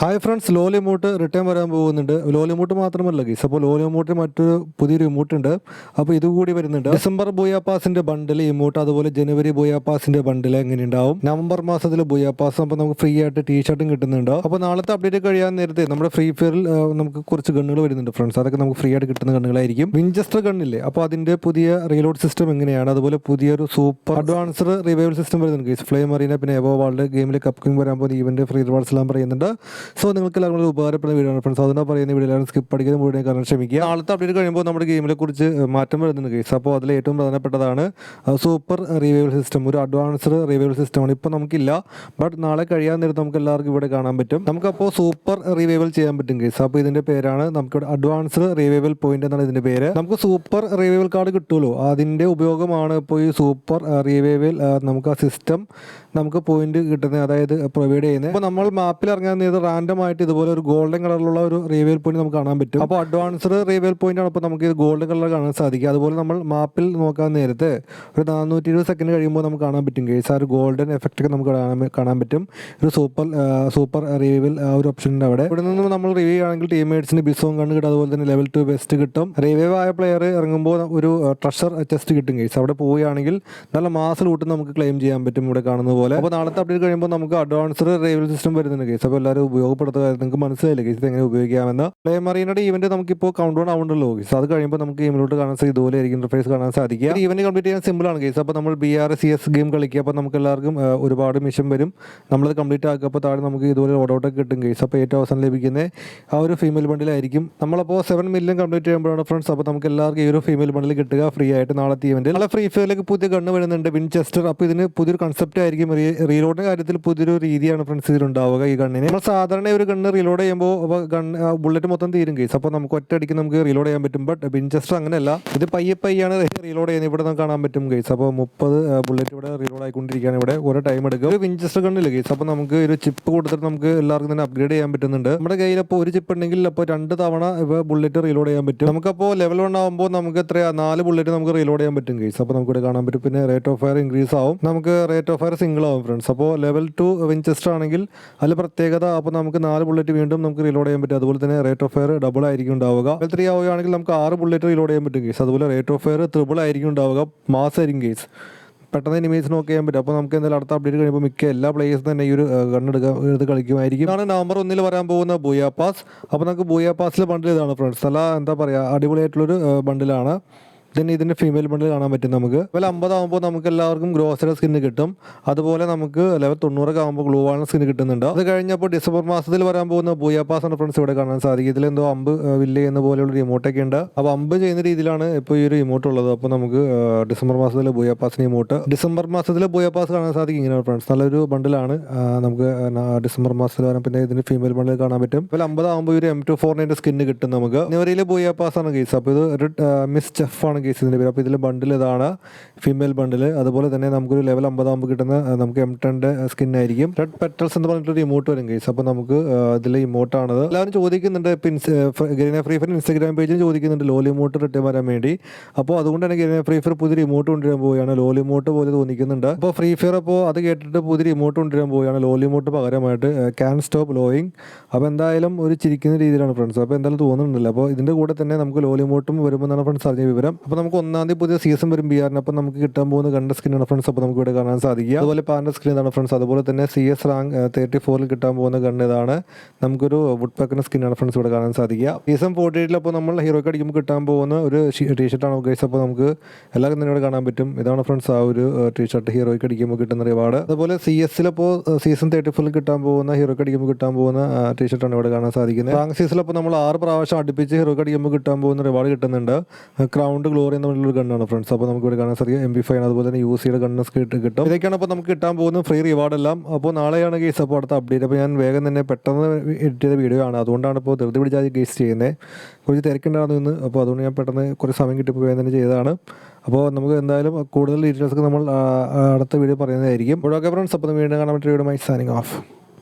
Hi friends Loli മൂട്ട് return വരാൻ പോകുന്നുണ്ട്. ലോലി മൂട്ട് മാത്രമല്ല ഗീസ് അപ്പോൾ ലോലി ലിമോട്ട് മറ്റൊരു പുതിയൊരു ഇമോട്ട് ഉണ്ട്. അപ്പോൾ ഇതുകൂടി വരുന്നുണ്ട്. ഡിസംബർ ബോയാപ്പാസിന്റെ ബണ്ടിൽ ഇമൂട്ട് അതുപോലെ ജനുവരി ബോയാപ്പാസിന്റെ ബണ്ടിൽ എങ്ങനെ ഉണ്ടാവും? നവംബർ മാസത്തിൽ ബുയാപ്പാസ് അപ്പോൾ നമുക്ക് ഫ്രീ ആയിട്ട് ടീ ഷർട്ടും കിട്ടുന്നുണ്ട്. അപ്പോൾ നാളത്തെ അപ്ഡേറ്റ് കഴിയാൻ നേരത്തെ നമ്മുടെ ഫ്രീ ഫയറിൽ നമുക്ക് കുറച്ച് ഗണ്ണുകൾ വരുന്നുണ്ട് ഫ്രണ്ട്സ് അതൊക്കെ നമുക്ക് ഫ്രീ ആയിട്ട് കിട്ടുന്ന ഗണ്ണുകളായിരിക്കും. വിഞ്ചസ്റ്റർ ഗണ്ണില്ലേ അപ്പോൾ അതിന്റെ പുതിയ റീലോഡ് സിസ്റ്റം എങ്ങനെയാണ്? അതുപോലെ പുതിയൊരു സൂപ്പർ അഡ്വാൻസ്ഡ് റിവൈവൽ സിസ്റ്റം വരുന്നുണ്ട് ഗീസ് ഫ്ലെയിം മറീന പിന്നെ എബോ വാൾഡ് ഗെയിമിൽ കപ്പിംഗ് വരാൻ പോകുന്ന ഇവന്റ് ഫ്രീ റിവാർഡ്സ് എല്ലാം പറയുന്നുണ്ട്. സോ നിങ്ങൾക്ക് എല്ലാവർക്കും ഉപകാരപ്പെടുന്ന വീഡിയോ ആണ് ഫ്രണ്ട്സ് അതുകൊണ്ട് പറയുന്ന വീഡിയോ സ്കിപ്പ് അടിക്കുന്ന മുഴുവൻ കാരണം ക്ഷമിക്കുക. നാളത്തെ അപ്ഡേറ്റ് കഴിയുമ്പോൾ നമ്മുടെ ഗെയിമിനെ കുറിച്ച് മാറ്റം വരുന്നുണ്ട് കേസ് അപ്പോൾ അതിൽ ഏറ്റവും പ്രധാനപ്പെട്ടതാണ് സൂപ്പർ റിവൈവൽ സിസ്റ്റം ഒരു അഡ്വാൻസ്ഡ് റിവൈവൽ സിസ്റ്റമാണ് ഇപ്പോൾ നമുക്കില്ല. ബട്ട് നാളെ കഴിയാൻ നേരത്ത് നമുക്ക് എല്ലാവർക്കും ഇവിടെ കാണാൻ പറ്റും. നമുക്കപ്പോൾ സൂപ്പർ റിവൈവൽ ചെയ്യാൻ പറ്റും കേസ് അപ്പോൾ ഇതിന്റെ പേരാണ് നമുക്കിവിടെ അഡ്വാൻസ്ഡ് റിവൈവൽ പോയിന്റ് എന്നാണ് ഇതിന്റെ പേര്. നമുക്ക് സൂപ്പർ റിവൈവൽ കാർഡ് കിട്ടുമല്ലോ. അതിന്റെ ഉപയോഗമാണ് ഇപ്പോൾ ഈ സൂപ്പർ റിവൈവൽ നമുക്ക് ആ സിസ്റ്റം നമുക്ക് പോയിന്റ് കിട്ടുന്നത് അതായത് പ്രൊവൈഡ് ചെയ്യുന്നത്. അപ്പോൾ നമ്മൾ മാപ്പിൽ ഇറങ്ങാൻ നേരത്ത് റാൻഡം ആയിട്ട് ഇതുപോലെ ഒരു ഗോൾഡൻ കളറിലുള്ള ഒരു റീവെയിൽ പോയിന്റ് നമുക്ക് കാണാൻ പറ്റും. അപ്പോൾ അഡ്വാൻസ്ഡ് റീവെയിൽ പോയിന്റ് ആണ് അപ്പോൾ നമുക്ക് ഇത് ഗോൾഡൻ കളർ കാണാൻ സാധിക്കും അതുപോലെ നമ്മൾ മാപ്പിൽ നോക്കാൻ നേരത്ത് ഒരു നാനൂറ്റി ഇരുപത് സെക്കൻഡ് കഴിയുമ്പോൾ നമുക്ക് കാണാൻ പറ്റും കേസ് ആ ഒരു ഗോൾഡൻ എഫക്റ്റ് ഒക്കെ നമുക്ക് കാണാൻ പറ്റും. ഒരു സൂപ്പർ സൂപ്പർ ആ ഒരു ഓപ്ഷൻ ഉണ്ട് അവിടെ. ഇവിടെ നിന്ന് നമ്മൾ റിവ്യൂ ആണെങ്കിൽ ടീംമേറ്റ്സിന് ബിസോം കണ്ട് കിട്ടും. അതുപോലെ തന്നെ ലെവൽ ടു ബെസ്റ്റ് കിട്ടും. റീവേവ് ആയ പ്ലെയർ ഇറങ്ങുമ്പോൾ ഒരു ട്രഷർ ചെസ്റ്റ് കിട്ടും കേസ് അവിടെ പോവുകയാണെങ്കിൽ നല്ല മാസ് ലൂട്ട് നമുക്ക് ക്ലെയിം ചെയ്യാൻ പറ്റും ഇവിടെ കാണുന്ന പോലെ. അപ്പോൾ നാളത്തെ അപ്ഡേറ്റ് കഴിയുമ്പോൾ നമുക്ക് അഡ്വാൻസ്ഡ് റിവൈൽ സിസ്റ്റം വരുന്നുണ്ട് കേസ് അപ്പോൾ എല്ലാവരും ഉപയോഗപ്പെടുത്തുക നിങ്ങൾക്ക് മനസ്സിലായില്ല? ഗൈസ് ഇത് എങ്ങനെ ഉപയോഗിക്കാമെന്ന്? പ്ലേ മറീനയുടെ ഇവന്റ് നമുക്കിപ്പോൾ കൗണ്ട് ഡൗൺ ആവുന്നുണ്ടല്ലോ ഗൈസ് അത് കഴിയുമ്പോൾ നമുക്ക് ഗെയിമിലോട്ട് കാണാൻ സാധിക്കും ഇതുപോലെ ആയിരിക്കും ഇന്റർഫേസ് കാണാൻ സാധിക്കുക. ഇവന്റ് കംപ്ലീറ്റ് ചെയ്യാൻ സിമ്പിൾ ആണ് ഗൈസ് അപ്പോൾ നമ്മൾ B R C S game കളിക്കുക. അപ്പോൾ നമുക്ക് എല്ലാവർക്കും ഒരുപാട് മിഷൻ വരും. നമ്മളത് കംപ്ലീറ്റ് ആക്കുക. അപ്പോൾ താഴെ നമുക്ക് ഇതുപോലെ ഓടൗട്ടൊക്കെ കിട്ടും ഗൈസ് അപ്പോൾ ഏറ്റവും അവസാനം ലഭിക്കുന്ന ആ ഒരു ഫീമെയിൽ ബണ്ടിലായിരിക്കും നമ്മളപ്പോൾ സെവൻ മില്യൺ കംപ്ലീറ്റ് ചെയ്യുമ്പോഴാണ് ഫ്രണ്ട്സ് അപ്പോൾ നമുക്ക് എല്ലാവർക്കും ഈ ഒരു ഫീമെയിൽ ബണ്ടിൽ കിട്ടുക ഫ്രീ ആയിട്ട് നാളത്തെ ഇവന്റ് നല്ല ഫ്രീ ഫയറിലേക്ക് പുതിയ ഗണ്ണ് വരുന്നുണ്ട് വിൻചെസ്റ്റർ അപ്പോൾ ഇതിന് പുതിയൊരു കൺസെപ്റ്റ് ആയിരിക്കും. റീലോഡിന്റെ കാര്യത്തിൽ പുതിയൊരു രീതിയാണ് ഫ്രണ്ട്സ് ഇതിലുണ്ടാവുക ഈ ഗണ്ണിന് നമ്മൾ സാധാരണ ഒരു ഗണ്ണ് റീലോഡ് ചെയ്യുമ്പോൾ ഗൺ ബുള്ളറ്റ് മൊത്തം തീരും കേസ് അപ്പോൾ നമുക്ക് ഒറ്റയടിക്ക് നമുക്ക് റീലോഡ് ചെയ്യാൻ പറ്റും. ബട്ട് വിൻചെസ്റ്റർ അങ്ങനെയല്ല. ഇത് പയ്യെ പയ്യാണ് റീലോഡ് ചെയ്യുന്നത്. ഇവിടെ നമുക്ക് കാണാൻ പറ്റും കേസ് അപ്പോൾ മുപ്പത് ബുള്ളറ്റ് ഇവിടെ റീലോഡ് ആയിക്കൊണ്ടിരിക്കുകയാണ് ഇവിടെ. ഓരോ ടൈം എടുക്കും. ഒരു വിൻചസ്റ്റർ ഗണ്ണില്ല കേസ് അപ്പോൾ നമുക്ക് ഒരു ചിപ്പ് കൊടുത്തിട്ട് നമുക്ക് എല്ലാവർക്കും തന്നെ അപ്ഗ്രേഡ് ചെയ്യാൻ പറ്റുന്നുണ്ട്. നമ്മുടെ കയ്യിൽ അപ്പോൾ ഒരു ചിപ്പ് ഉണ്ടെങ്കിൽ അപ്പോൾ രണ്ട് തവണ ബുള്ളറ്റ് റീലോഡ് ചെയ്യാൻ പറ്റും. നമുക്കപ്പോൾ ലെവൽ വൺ ആകുമ്പോൾ നമുക്ക് എത്രയാ? നാല് ബുള്ളറ്റ് നമുക്ക് റീലോഡ് ചെയ്യാൻ പറ്റും കേസ് അപ്പോൾ നമുക്ക് ഇവിടെ കാണാൻ പറ്റും. പിന്നെ റേറ്റ് ഓഫ് ഫയർ ഇൻക്രീസ് ആവും. നമുക്ക് റേറ്റ് ഓഫ് ഫയർ സിംഗിൾ ആവും ഫ്രണ്ട്സ് അപ്പോൾ ലെവൽ ടു വിൻചസ്റ്റർ ആണെങ്കിൽ അതിൽ പ്രത്യേകത അപ്പോൾ നമുക്ക് നാല് ബുള്ളറ്റ് വീണ്ടും നമുക്ക് റീലോഡ് ചെയ്യാൻ പറ്റും. അതുപോലെ തന്നെ റേറ്റ് ഓഫ് ഫയർ ഡബിൾ ആയിരിക്കും ഉണ്ടാവുക. ലെവൽ ത്രീ ആവുകയാണെങ്കിൽ നമുക്ക് ആറ് ബുള്ളറ്റ് റീലോഡ് ചെയ്യാൻ പറ്റും കേസ് അതുപോലെ റേറ്റ് ഓഫ് ഫയർ ത്രിബിൾ ആയിരിക്കും ഉണ്ടാവുക. മാസ് ആയിരിക്കും കേസ് പെട്ടെന്ന് എനിമീസ് നോക്ക് ചെയ്യാൻ പറ്റും. അപ്പോൾ നമുക്ക് എന്തായാലും അടുത്ത അപ്ഡേറ്റ് കഴിയുമ്പോൾ മിക്ക എല്ലാ പ്ലേയേഴ്സും തന്നെ ഈ ഒരു കണ്ണെടുക്കുക ഇത് കളിക്കുമായിരിക്കും. ആണ് നവംബർ ഒന്നിൽ വരാൻ പോകുന്ന ബൂയ പാസ് അപ്പോൾ നമുക്ക് ബൂയ പാസിൽ ബണ്ടിൽ ഇതാണ് ഫ്രണ്ട്സ് നല്ല എന്താ പറയുക അടിപൊളിയായിട്ടുള്ളൊരു ബണ്ടിലാണ് then ഇതിന്റെ ഫീമെയിൽ ബണ്ടിൽ കാണാൻ പറ്റും നമുക്ക്. ലെവൽ അമ്പതാകുമ്പോൾ നമുക്ക് എല്ലാവർക്കും ഗ്രോസറി സ്കിന്ന് കിട്ടും. അതുപോലെ നമുക്ക് ലെവൽ തൊണ്ണൂറൊക്കെ ആകുമ്പോൾ ഗ്ലൂ വാൾ സ്കിന്ന് കിട്ടുന്നുണ്ട്. അത് കഴിഞ്ഞപ്പോൾ ഡിസംബർ മാസത്തിൽ വരാൻ പോകുന്ന ബൂയാപ്പാസ് എന്ന ഫ്രണ്ട്സ് ഇവിടെ കാണാൻ സാധിക്കും. ഇതിലെന്തോ അമ്പ് വില്ല് ചെയ്യുന്ന പോലെയുള്ള ഇമോട്ടൊക്കെ ഉണ്ട്. അപ്പോൾ അമ്പ് ചെയ്യുന്ന രീതിയിലാണ് ഇപ്പോൾ ഈ ഒരു ഇമോട്ട് ഉള്ളത്. അപ്പോൾ നമുക്ക് ഡിസംബർ മാസത്തിൽ ബൂയാപ്പാസിന് ഇമോട്ട് ഡിസംബർ മാസത്തിൽ ബൂയാപ്പാസ് കാണാൻ സാധിക്കും ഇങ്ങനെ ഫ്രണ്ട്സ് നല്ലൊരു ബണ്ടിലാണ് നമുക്ക് ഡിസംബർ മാസത്തിൽ വരാൻ പിന്നെ ഇതിന് ഫീമെയിൽ ബണ്ടിൽ കാണാൻ പറ്റും. ഇപ്പോൾ അമ്പതാകുമ്പോൾ ഒരു എം ടു ഫോറിന്റെ സ്കിന്ന് കിട്ടും നമുക്ക്. ജനുവരിയിൽ ബൂയാപ്പാസ് ആണ് കേസ് അപ്പോൾ ഇത് ഒരു മിസ് ചെഫ് ആണ് കേസ് ഇതിന്റെ പേര്. അപ്പോൾ ഇതിൽ ബണ്ടിൽ ഇതാണ്. ഫീമെയിൽ ബണ്ടിൽ അതുപോലെ തന്നെ നമുക്കൊരു ലെവൽ അമ്പതാകുമ്പോൾ കിട്ടുന്ന നമുക്ക് എം ടെന്റെ ആയിരിക്കും. റെഡ് പെറ്റൽസ് എന്ന് പറഞ്ഞിട്ടൊരു ഇമോട്ട് വരും കേസ് അപ്പോൾ നമുക്ക് ഇതിൽ ഇമോട്ടാണത് എല്ലാവരും ചോദിക്കുന്നുണ്ട് ഗ്രീന ഫ്രീ ഫയർ ഇൻസ്റ്റാഗ്രാം പേജിൽ ചോദിക്കുന്നുണ്ട് ലോലി ഇമോട്ട് റിട്ടേൺ വരാൻ വേണ്ടി. അപ്പോൾ അതുകൊണ്ട് തന്നെ ഗ്രീന ഫ്രീ ഫയർ പുതിയൊരു ഇമോട്ട് കൊണ്ടുവരാൻ പോവുകയാണ്. ലോലി ഇമോട്ട് പോലെ തോന്നിക്കുന്നുണ്ട്. അപ്പോൾ ഫ്രീ ഫയർ അപ്പോൾ അത് കേട്ടിട്ട് പുതിയൊരു ഇമോട്ട് കൊണ്ടുവരാൻ പോവുകയാണ്. ലോലി ഇമോട്ട് പകരമായിട്ട് ക്യാൻ സ്റ്റോപ്പ് ലോയിങ് അപ്പോൾ എന്തായാലും ഒരു ചിരിക്കുന്ന രീതിയിലാണ് ഫ്രണ്ട്സ് അപ്പോൾ എന്തായാലും തോന്നുന്നുണ്ടല്ലോ. അപ്പോൾ ഇതിന്റെ കൂടെ തന്നെ നമുക്ക് ലോലി ഇമോട്ടും വരുമെന്നാണ് ഫ്രണ്ട്സ് അറിഞ്ഞ വിവരം. അപ്പോൾ നമുക്ക് ഒന്നാം തീയതി പുതിയ സീസൺ വരും ബി അപ്പോൾ നമുക്ക് കിട്ടാൻ പോകുന്ന കണ്ട സ്ക്രീനാണ് ഫ്രണ്ട്സ് അപ്പോൾ നമുക്ക് ഇവിടെ കാണാൻ സാധിക്കുക. അതുപോലെ പാന്റെ സ്ക്രീൻ ഇതാണ് ഫ്രണ്ട്സ് അതുപോലെ തന്നെ സി എസ് റാങ്ക് തേർട്ടി ഫോറിൽ കിട്ടാൻ പോകുന്ന ഗണ്ണ് ഇതാണ്. നമുക്കൊരു വുഡ് പാക്കിന്റെ സ്ക്രീനാണ് ഫ്രണ്ട്സ് ഇവിടെ കാണാൻ സാധിക്കുക. സീസൺ ഫോർട്ടി എയ്റ്റിൽ അപ്പോൾ നമ്മൾ ഹീറോയ്ക്ക് അടിക്കുമ്പോൾ കിട്ടാൻ പോകുന്ന ഒരു ടീഷർട്ടാണ് ഗൈസ് അപ്പോൾ നമുക്ക് എല്ലാവർക്കും തന്നെ ഇവിടെ കാണാൻ പറ്റും. ഇതാണ് ഫ്രണ്ട്സ് ആ ഒരു ടീഷർട്ട് ഹീറോയ്ക്ക് അടിക്കുമ്പോൾ കിട്ടുന്ന റിവാർഡ് അതുപോലെ സി എസിലപ്പോൾ സീസൺ തേർട്ടി ഫോറിൽ കിട്ടാൻ പോകുന്ന ഹീറോയ്ക്ക് അടിക്കുമ്പോൾ കിട്ടാൻ പോകുന്ന ടീഷർട്ടാണ് ഇവിടെ കാണാൻ സാധിക്കുന്നത്. റാങ്ക് സീസണിൽ അപ്പോൾ നമ്മൾ ആറ് പ്രാവശ്യം അടുപ്പിച്ച് ഹീറോയ്ക്ക് അടിക്കുമ്പോൾ കിട്ടാൻ പോകുന്ന റിവാർഡ് കിട്ടുന്നുണ്ട്. ക്രൗണ്ട് ഗ്ലോറി എന്ന് പറഞ്ഞൊരു ഗണ്ണാണ് ഫ്രണ്ട്സ് അപ്പോൾ നമുക്ക് ഇവിടെ കാണാൻ സാധിക്കും എം ബി ഫൈവ് അതുപോലെ തന്നെ യു സിയുടെ ഗണ്ണസ് കിട്ടും. ഇതൊക്കെയാണ് അപ്പോൾ നമുക്ക് കിട്ടാൻ പോകുന്ന ഫ്രീ റിവാർഡ് എല്ലാം. അപ്പോൾ നാളെയാണ് കേസ് അപ്പോൾ അടുത്ത അപ്ഡേറ്റ് അപ്പോൾ ഞാൻ വേഗം തന്നെ പെട്ടെന്ന് എഡിറ്റ് ചെയ്ത വീഡിയോ ആണ്. അതുകൊണ്ടാണ് ഇപ്പോൾ ധൃതി പിടിച്ചാൽ കേസ് ചെയ്യുന്നത് കുറച്ച് തിരക്കുണ്ടായിരുന്നു ഇന്ന്. അപ്പോൾ അതുകൊണ്ട് ഞാൻ പെട്ടെന്ന് കുറച്ച് സമയം കിട്ടിയപ്പോൾ വേഗം തന്നെ ചെയ്തതാണ്. അപ്പോൾ നമുക്ക് എന്തായാലും കൂടുതൽ ഡീറ്റെയിൽസ് ഒക്കെ നമ്മൾ അടുത്ത വീഡിയോ പറയുന്നതായിരിക്കും. ഇവിടെ ഓക്കെ ഫ്രണ്ട്സ് അപ്പോൾ വീണ്ടും കാണാൻ പറ്റിയ വീഡിയോ മൈ സാനിങ് ഓഫ്